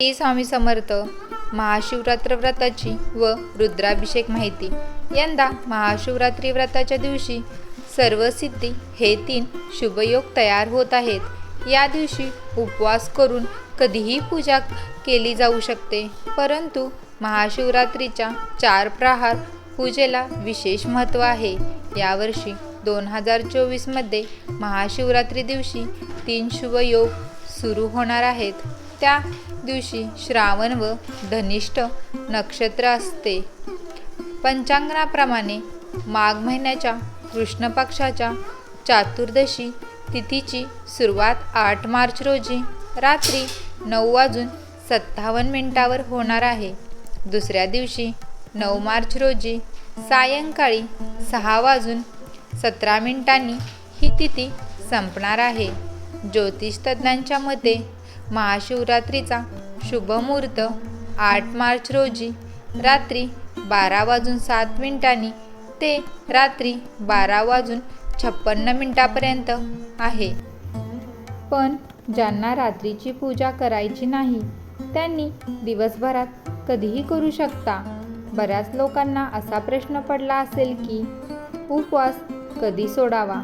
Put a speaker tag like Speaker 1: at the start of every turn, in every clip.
Speaker 1: श्री स्वामी समर्थ महाशिवरात्र व्रताची व रुद्राभिषेक माहिती. यंदा महाशिवरात्री व्रताच्या दिवशी सर्व सिद्धी हे तीन शुभयोग तयार होत आहेत. या दिवशी उपवास करून कधीही पूजा केली जाऊ शकते परंतु महाशिवरात्रीच्या चार प्रहार पूजेला विशेष महत्त्व आहे. यावर्षी दोन हजार चोवीसमध्ये महाशिवरात्री दिवशी तीन शुभयोग सुरू होणार आहेत. त्या दिवशी श्रावण व धनिष्ठ नक्षत्र असते. पंचांगणाप्रमाणे माघ महिन्याच्या कृष्ण पक्षाच्या चातुर्दशी तिथीची सुरुवात आठ मार्च रोजी रात्री नऊ वाजून सत्तावन्न मिनिटावर होणार आहे. दुसऱ्या दिवशी नऊ मार्च रोजी सायंकाळी सहा वाजून सतरा मिनिटांनी ही तिथी संपणार आहे. ज्योतिषतज्ञांच्या मते महाशिवरात्रीचा शुभमुहूर्त आठ मार्च रोजी रात्री बारा वाजून सात मिनिटांनी ते रात्री बारा वाजून छप्पन्न मिनिटापर्यंत आहे. पण ज्यांना रात्रीची पूजा करायची नाही त्यांनी दिवसभरात कधीही करू शकता. बऱ्याच लोकांना असा प्रश्न पडला असेल की उपवास कधी सोडावा?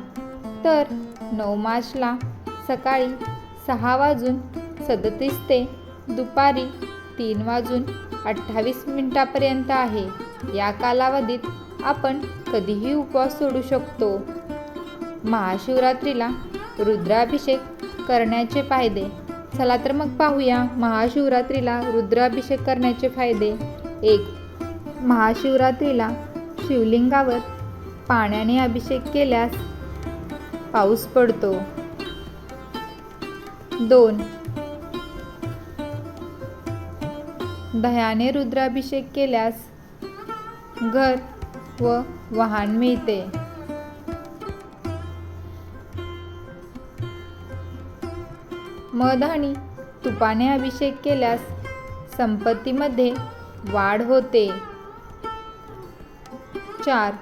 Speaker 1: तर नऊ मार्चला सकाळी सहा वाजून सदतीस ते दुपारी तीन वाजून अठ्ठावीस मिनिटापर्यंत आहे. या कालावधीत आपण कधीही उपवास सोडू शकतो. महाशिवरात्रीला रुद्राभिषेक करण्याचे फायदे. चला तर मग पाहूया महाशिवरात्रीला रुद्राभिषेक करण्याचे फायदे. एक महाशिवरात्रीला शिवलिंगावर पाण्याने अभिषेक केल्यास पाऊस पडतो. दोन दह्याने रुद्राभिषेक केल्यास घर व वाहन मिळते. मध आणि तुपाने अभिषेक केल्यास संपत्तीमध्ये वाढ होते. चार.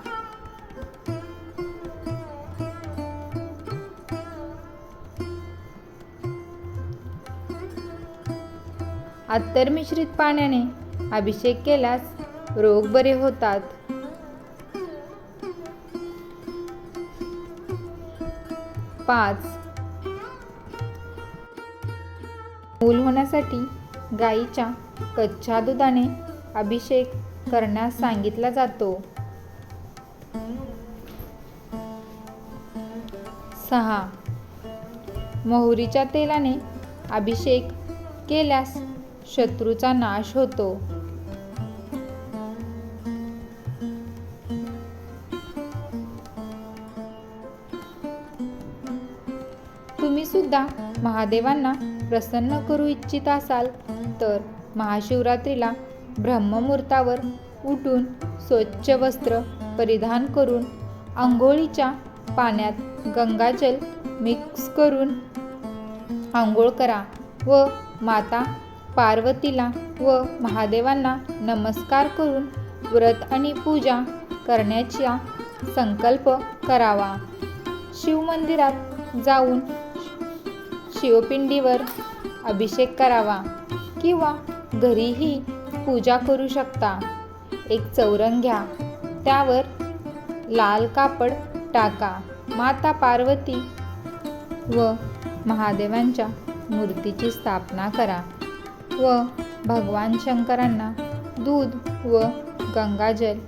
Speaker 1: अत्तर मिश्रित पाण्याने अभिषेक केल्यास रोग बरे होतात. पाच. मूल होण्यासाठी गाईच्या कच्च्या दुधाने अभिषेक करण्यास सांगितला जातो. सहा. मोहरीच्या तेलाने अभिषेक केल्यास शत्रूचा नाश होतो. तुम्ही सुद्धा महादेवांना प्रसन्न करू इच्छित असाल तर महाशिवरात्रीला ब्रह्ममुहूर्तावर उठून स्वच्छ वस्त्र परिधान करून आंघोळीच्या पाण्यात गंगाजल मिक्स करून आंघोळ करा व माता पार्वतीला व महादेवांना नमस्कार करून व्रत आणि पूजा करण्याचा संकल्प करावा. शिवमंदिरात जाऊन शिवपिंडीवर अभिषेक करावा किंवा घरीही पूजा करू शकता. एक चौरंग घ्या त्यावर लाल कापड टाका. माता पार्वती व महादेवांच्या मूर्तीची स्थापना करा. व भगवान शंकरांना दूध व गंगाजल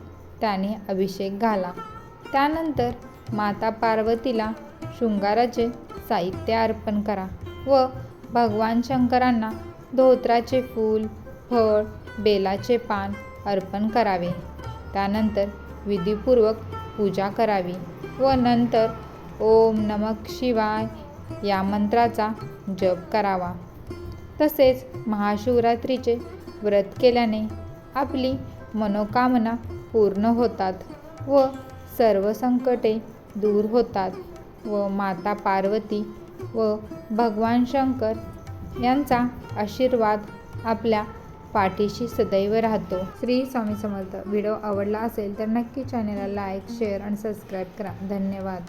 Speaker 1: त्याने अभिषेक घाला. त्यानंतर माता पार्वतीला शृंगाराचे साहित्य अर्पण करा व भगवान शंकरांना धोत्राचे फूल फळ बेलाचे पान अर्पण करावे. त्यानंतर विधीपूर्वक पूजा करावी व नंतर ओम नमक शिवाय या मंत्राचा जप करावा. तसेच महाशिवरात्रीचे व्रत केल्याने आपली मनोकामना पूर्ण होतात व सर्व संकटे दूर होतात व माता पार्वती व भगवान शंकर यांचा आशीर्वाद आपल्या पाठीशी सदैव राहतो. श्री स्वामी समर्थ. व्हिडिओ आवडला असेल तर नक्की चॅनेलला लाईक शेअर आणि सबस्क्राईब करा. धन्यवाद.